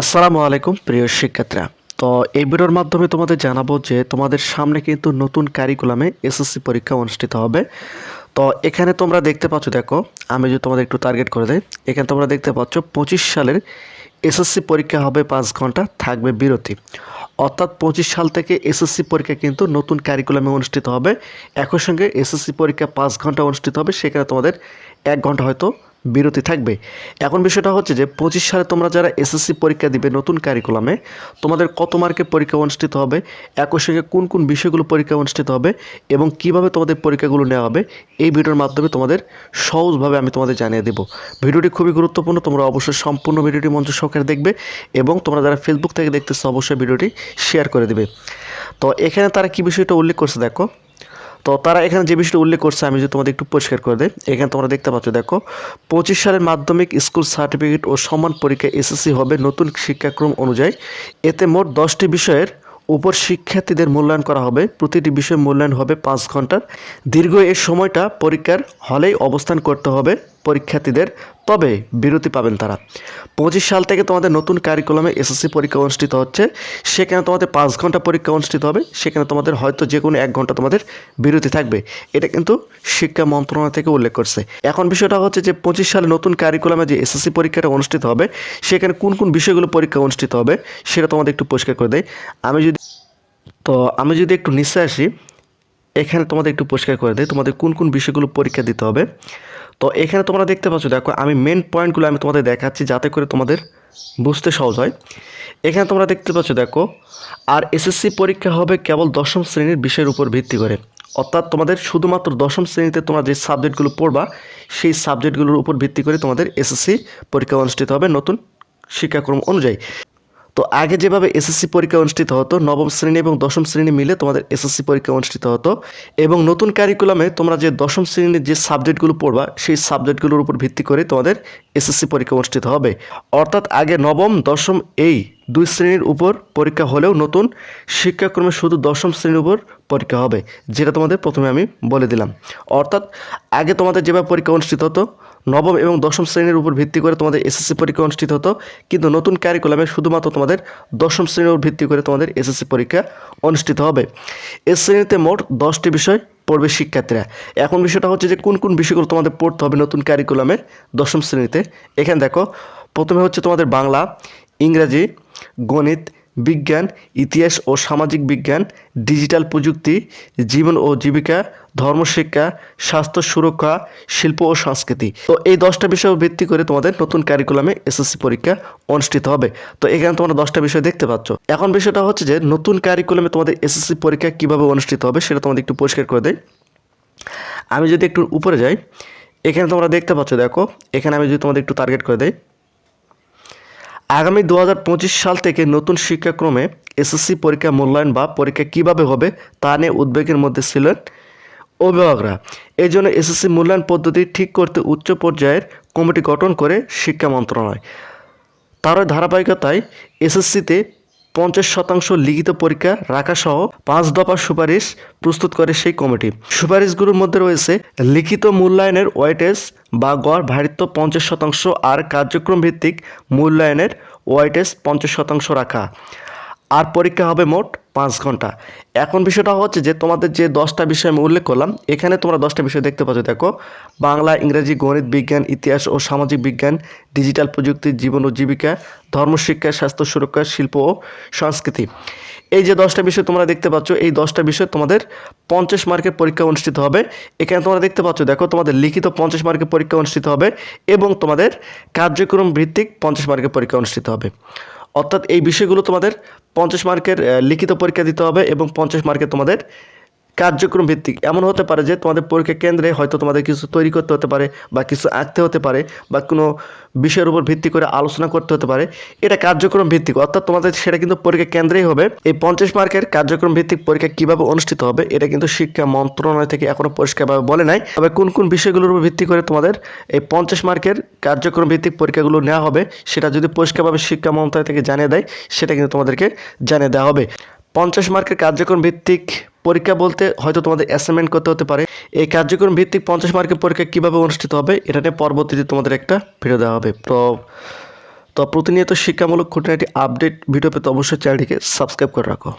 আসসালামু আলাইকুম, প্রিয় শিক্ষার্থীরা। তো এই ভিডিওর মাধ্যমে তোমাদের জানাব যে তোমাদের সামনে কিন্তু নতুন কারিকুলামে এসএসসি পরীক্ষা অনুষ্ঠিত হবে। তো এখানে তোমরা দেখতে পাচ্ছ, দেখো, আমি যদি তোমাদের একটু টার্গেট করে দেই, এখানে তোমরা দেখতে পাচ্ছ পঁচিশ সালের এসএসসি পরীক্ষা হবে পাঁচ ঘণ্টা, থাকবে বিরতি। অর্থাৎ পঁচিশ সাল থেকে এসএসসি পরীক্ষা কিন্তু নতুন কারিকুলামে অনুষ্ঠিত হবে। একই সঙ্গে এসএসসি পরীক্ষা পাঁচ ঘণ্টা অনুষ্ঠিত হবে, সেখানে তোমাদের এক ঘণ্টা হয়তো বিরতি থাকবে। এখন বিষয়টা হচ্ছে যে, পঁচিশ সালে তোমরা যারা এসএসসি পরীক্ষা দিবে নতুন কারিকুলামে তোমাদের কত মার্কের পরীক্ষা অনুষ্ঠিত হবে, একই সঙ্গে কোন কোন বিষয়গুলো পরীক্ষা অনুষ্ঠিত হবে এবং কীভাবে তোমাদের পরীক্ষাগুলো নেওয়া হবে, এই ভিডিওর মাধ্যমে তোমাদের সহজভাবে আমি তোমাদের জানিয়ে দেবো। ভিডিওটি খুবই গুরুত্বপূর্ণ, তোমরা অবশ্যই সম্পূর্ণ ভিডিওটি মঞ্চ সহকারে দেখবে এবং তোমরা যারা ফেসবুক থেকে দেখতেছো, অবশ্যই ভিডিওটি শেয়ার করে দেবে। তো এখানে তারা কি বিষয়টা উল্লেখ করছে, দেখো তো তারা এখানে যে বিষয়টা উল্লেখ করছে, আমি যদি তোমাদের একটু পরিষ্কার করে দেয় এখানে তোমরা দেখতে পাচ্ছ, দেখো, পঁচিশ সালের মাধ্যমিক স্কুল সার্টিফিকেট ও সমান পরীক্ষা এসএসসি হবে নতুন শিক্ষাক্রম অনুযায়ী। এতে মোট দশটি বিষয়ের উপর শিক্ষার্থীদের মূল্যায়ন করা হবে। প্রতিটি বিষয় মূল্যায়ন হবে পাঁচ ঘণ্টার। দীর্ঘ এই সময়টা পরীক্ষার হলেই অবস্থান করতে হবে পরীক্ষার্থীদের। তবে বিরতি পাবেন তারা। পঁচিশ সাল থেকে তোমাদের নতুন কারিকুলামে এসএসসি পরীক্ষা অনুষ্ঠিত হচ্ছে। সেখানে তোমাদের পাঁচ ঘণ্টা পরীক্ষা অনুষ্ঠিত হবে। সেখানে তোমাদের হয়তো যে কোনো এক ঘণ্টা তোমাদের বিরতি থাকবে। এটা কিন্তু শিক্ষা মন্ত্রণালয় থেকে উল্লেখ করছে। এখন বিষয়টা হচ্ছে যে পঁচিশ সালে নতুন কারিকুলামে যে এসএসসি পরীক্ষাটা অনুষ্ঠিত হবে, সেখানে কোন কোন বিষয়গুলো পরীক্ষা অনুষ্ঠিত হবে, সেটা তোমাদের একটু পরিষ্কার করে দেয়। আমি যদি তো আমি যদি একটু নিচে আসি, এখানে তোমাদের একটু পরিষ্কার করে দিই, তোমাদের কোন কোন বিষয়গুলো পরীক্ষা দিতে হবে। তো এখানে তোমরা দেখতে পাচ্ছ, দেখো আমি মেন পয়েন্টগুলো আমি তোমাদের দেখাচ্ছি যাতে করে তোমাদের বুঝতে সহজ হয়। এখানে তোমরা দেখতে পাচ্ছ, দেখো, আর এসএসসি পরীক্ষা হবে কেবল দশম শ্রেণির বিষয়ের উপর ভিত্তি করে। অর্থাৎ তোমাদের শুধুমাত্র দশম শ্রেণীতে তোমরা যে সাবজেক্টগুলো পড়বা, সেই সাবজেক্টগুলোর উপর ভিত্তি করে তোমাদের এসএসসি পরীক্ষা অনুষ্ঠিত হবে নতুন শিক্ষাক্রম অনুযায়ী। তো আগে যেভাবে এসএসসি পরীক্ষা অনুষ্ঠিত হতো, নবম শ্রেণি এবং দশম শ্রেণি মিলে তোমাদের এসএসসি পরীক্ষা অনুষ্ঠিত হতো এবং নতুন ক্যারিকুলামে তোমরা যে দশম শ্রেণির যে সাবজেক্টগুলো পড়বা, সেই সাবজেক্টগুলোর উপর ভিত্তি করে তোমাদের এসএসসি পরীক্ষা অনুষ্ঠিত হবে। অর্থাৎ আগে নবম, দশম এই দুই শ্রেণির উপর পরীক্ষা হলেও নতুন শিক্ষাক্রমে শুধু দশম শ্রেণির উপর পরীক্ষা হবে, যেটা তোমাদের প্রথমে আমি বলে দিলাম। অর্থাৎ আগে তোমাদের যেভাবে পরীক্ষা অনুষ্ঠিত হতো, নবম এবং দশম শ্রেণির উপর ভিত্তি করে তোমাদের এসএসসি পরীক্ষা অনুষ্ঠিত হতো, কিন্তু নতুন কারিকুলামে শুধুমাত্র তোমাদের দশম শ্রেণির উপর ভিত্তি করে তোমাদের এসএসসি পরীক্ষা অনুষ্ঠিত হবে। এ শ্রেণীতে মোট দশটি বিষয় পড়বে শিক্ষার্থীরা। এখন বিষয়টা হচ্ছে যে কোন কোন বিষয়গুলো তোমাদের পড়তে হবে নতুন কারিকুলামে দশম শ্রেণীতে। এখানে দেখো, প্রথমে হচ্ছে তোমাদের বাংলা, ইংরাজি গণিত, বিজ্ঞান, ইতিহাস ও সামাজিক বিজ্ঞান, ডিজিটাল প্রযুক্তি, জীবন ও জীবিকা ধর্মশিক্ষা স্বাস্থ্য সুরক্ষা, শিল্প ও সংস্কৃতি। তো এই দশটা বিষয় ভিত্তি করে তোমাদের নতুন কারিকুলামে এসএসসি পরীক্ষা অনুষ্ঠিত হবে। তো এখানে তোমরা দশটা বিষয় দেখতে পাচ্ছ। এখন বিষয়টা হচ্ছে যে নতুন কারিকুলামে তোমাদের এসএসসি পরীক্ষা কীভাবে অনুষ্ঠিত হবে সেটা তোমাদের একটু পরিষ্কার করে দেয় আমি যদি একটু উপরে যাই, এখানে তোমরা দেখতে পাচ্ছ, দেখো, এখানে আমি যদি তোমাদের একটু টার্গেট করে দেই। আগামী দু হাজার পঁচিশ সাল থেকে নতুন শিক্ষাক্রমে এসএসসি পরীক্ষা মূল্যায়ন বা পরীক্ষা কীভাবে হবে তা নিয়ে উদ্বেগের মধ্যে ছিলেন অভিভাবকরা। এই জন্য এসএসসি মূল্যায়ন পদ্ধতি ঠিক করতে উচ্চ পর্যায়ের কমিটি গঠন করে শিক্ষা মন্ত্রণালয়। তার ধারাবাহিকতায় এসএসসিতে পঞ্চাশ শতাংশ লিখিত পরীক্ষা রাখাসহ পাঁচ দফা সুপারিশ প্রস্তুত করে সেই কমিটি। সুপারিশগুলোর মধ্যে রয়েছে লিখিত মূল্যায়নের ওয়েটেজ বা গড় ভারিত্ব পঞ্চাশ শতাংশ আর কার্যক্রম ভিত্তিক মূল্যায়নের ওয়েটেজ পঞ্চাশ শতাংশ রাখা। আর পরীক্ষা হবে মোট পাঁচ ঘণ্টা। এখন বিষয়টা হচ্ছে যে তোমাদের যে দশটা বিষয় আমি উল্লেখ করলাম, এখানে তোমরা দশটা বিষয় দেখতে পাচ্ছ। দেখো, বাংলা, ইংরেজি, গণিত বিজ্ঞান, ইতিহাস ও সামাজিক বিজ্ঞান, ডিজিটাল প্রযুক্তি, জীবন ও জীবিকা, ধর্মশিক্ষা, স্বাস্থ্য সুরক্ষা, শিল্প ও সংস্কৃতি। এই যে দশটা বিষয় তোমরা দেখতে পাচ্ছ, এই দশটা বিষয় তোমাদের পঞ্চাশ মার্কের পরীক্ষা অনুষ্ঠিত হবে। এখানে তোমরা দেখতে পাচ্ছ, দেখো, তোমাদের লিখিত পঞ্চাশ মার্কের পরীক্ষা অনুষ্ঠিত হবে এবং তোমাদের কার্যক্রম ভিত্তিক পঞ্চাশ মার্কের পরীক্ষা অনুষ্ঠিত হবে। অর্থাৎ এই বিষয়গুলো তোমাদের পঞ্চাশ মার্কের লিখিত পরীক্ষা দিতে হবে এবং পঞ্চাশ মার্কের তোমাদের কার্যক্রম ভিত্তিক। এমন হতে পারে যে তোমাদের পরীক্ষা কেন্দ্রে হয়তো তোমাদের কিছু তৈরি করতে হতে পারে বা কিছু আঁকতে হতে পারে বা কোনো বিষয়ের উপর ভিত্তি করে আলোচনা করতে হতে পারে। এটা কার্যক্রম ভিত্তিক। অর্থাৎ তোমাদের সেটা কিন্তু পরীক্ষা কেন্দ্রেই হবে। এই পঞ্চাশ মার্কের কার্যক্রম ভিত্তিক পরীক্ষা কীভাবে অনুষ্ঠিত হবে, এটা কিন্তু শিক্ষা মন্ত্রণালয় থেকে এখনও পরিষ্কারভাবে বলে নাই। তবে কোন কোন বিষয়গুলোর উপর ভিত্তি করে তোমাদের এই পঞ্চাশ মার্কের কার্যক্রম ভিত্তিক পরীক্ষাগুলো নেওয়া হবে, সেটা যদি পরিষ্কারভাবে শিক্ষা মন্ত্রণালয় থেকে জানিয়ে দেয়, সেটা কিন্তু তোমাদেরকে জানিয়ে দেওয়া হবে। পঞ্চাশ মার্কের কার্যক্রম ভিত্তিক পরীক্ষা বলতে হয়তো তোমাদের অ্যাসাইনমেন্ট করতে হতে পারে। এই কার্যক্রম ভিত্তিক পঞ্চাশ মার্কের পরীক্ষা কীভাবে অনুষ্ঠিত হবে, এটা নিয়ে পরবর্তীতে তোমাদের একটা ভিডিও দেওয়া হবে। তো তো প্রতিনিয়ত শিক্ষামূলক খুঁটিনাটি আপডেট ভিডিও পেতে অবশ্যই চ্যানেলটিকে সাবস্ক্রাইব করে রাখো।